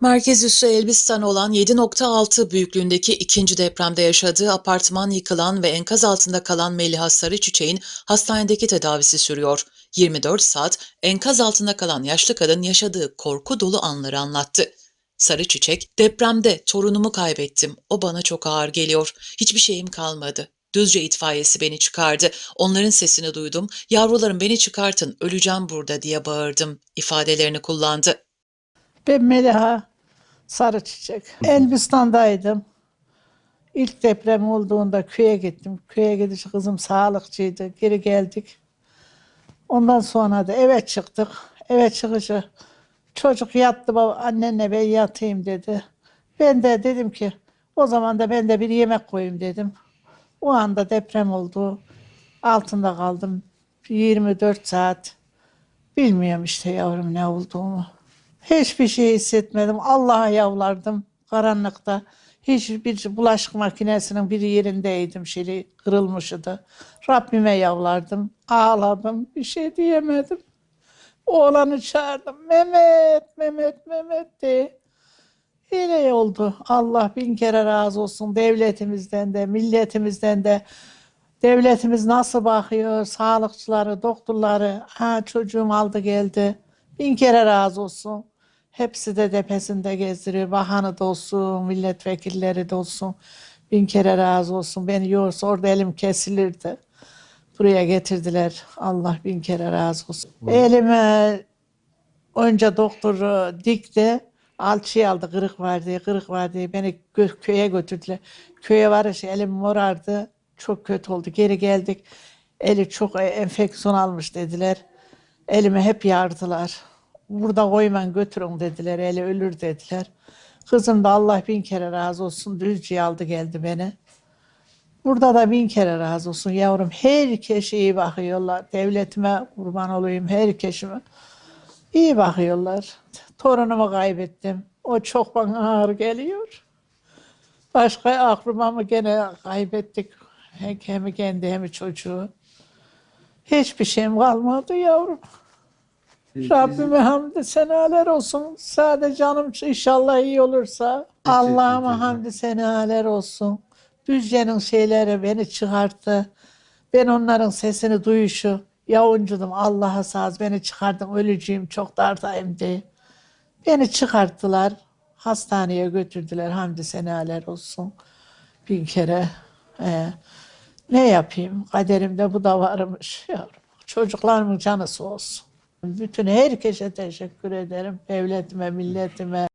Merkez üssü Elbistan olan 7.6 büyüklüğündeki ikinci depremde yaşadığı apartman yıkılan ve enkaz altında kalan Meliha Sarıçiçek'in hastanedeki tedavisi sürüyor. 24 saat enkaz altında kalan yaşlı kadın yaşadığı korku dolu anları anlattı. Sarıçiçek, depremde torunumu kaybettim. O bana çok ağır geliyor. Hiçbir şeyim kalmadı. Düzce itfaiyesi beni çıkardı. Onların sesini duydum. Yavrularım beni çıkartın, öleceğim burada diye bağırdım. ifadelerini kullandı. Ben Meliha Sarıçiçek. Elbistan'daydım. İlk deprem olduğunda köye gittim. Köye gidiş kızım sağlıkçıydı. Geri geldik. Ondan sonra da eve çıktık. Eve çıkışı çocuk yattı baba annenle ben yatayım dedi. Ben de dedim ki o zaman da ben de bir yemek koyayım dedim. O anda deprem oldu. Altında kaldım. 24 saat. Bilmiyorum işte yavrum ne olduğumu. Hiçbir şey hissetmedim. Allah'a yavlardım karanlıkta. Hiçbir bulaşık makinesinin bir yerindeydim. Şeyi kırılmışydı. Rabbime yavlardım. Ağladım. Bir şey diyemedim. Oğlanı çağırdım. Mehmet, Mehmet, Mehmet diye. Öyle oldu. Allah bin kere razı olsun devletimizden de, milletimizden de. Devletimiz nasıl bakıyor? Sağlıkçıları, doktorları. Ha çocuğum aldı geldi. Bin kere razı olsun. Hepsi de tepesinde gezdiriyor. Bakanı da olsun, milletvekilleri de olsun. Bin kere razı olsun. Beni yorsa orada elim kesilirdi. Buraya getirdiler. Allah bin kere razı olsun. Elime önce doktoru dikti. Alçıyı aldı kırık var diye, kırık var diye beni gö- köye götürdüler. Köye varış elim morardı. Çok kötü oldu. Geri geldik. Eli çok e, enfeksiyon almış dediler. Elime hep yardılar. Burada koyman götürün dediler. Eli ölür dediler. Kızım da Allah bin kere razı olsun. Düzce'ye aldı geldi beni. Burada da bin kere razı olsun yavrum. Herkes iyi bakıyorlar. Devletime kurban olayım herkesime. İyi bakıyorlar. Torunumu kaybettim. O çok bana ağır geliyor. Başka akrabamı gene kaybettik. Hem kendi hem çocuğu. Hiçbir şeyim kalmadı yavrum. Rabbime hamdü senaler olsun. Sadece canım inşallah iyi olursa. Allah'ıma hamdü senaler olsun. Düzce'nin şeyleri beni çıkarttı. Ben onların sesini duyuşu. Yavuncudum Allah'a saz beni çıkardın öleceğim çok dardayım diye. Beni çıkarttılar. Hastaneye götürdüler. Hamdü senaler olsun. Bin kere. Ee, ne yapayım? Kaderimde bu da varmış. Yavrum. Çocuklarımın canısı olsun. Bütün herkese teşekkür ederim. Devletime, milletime,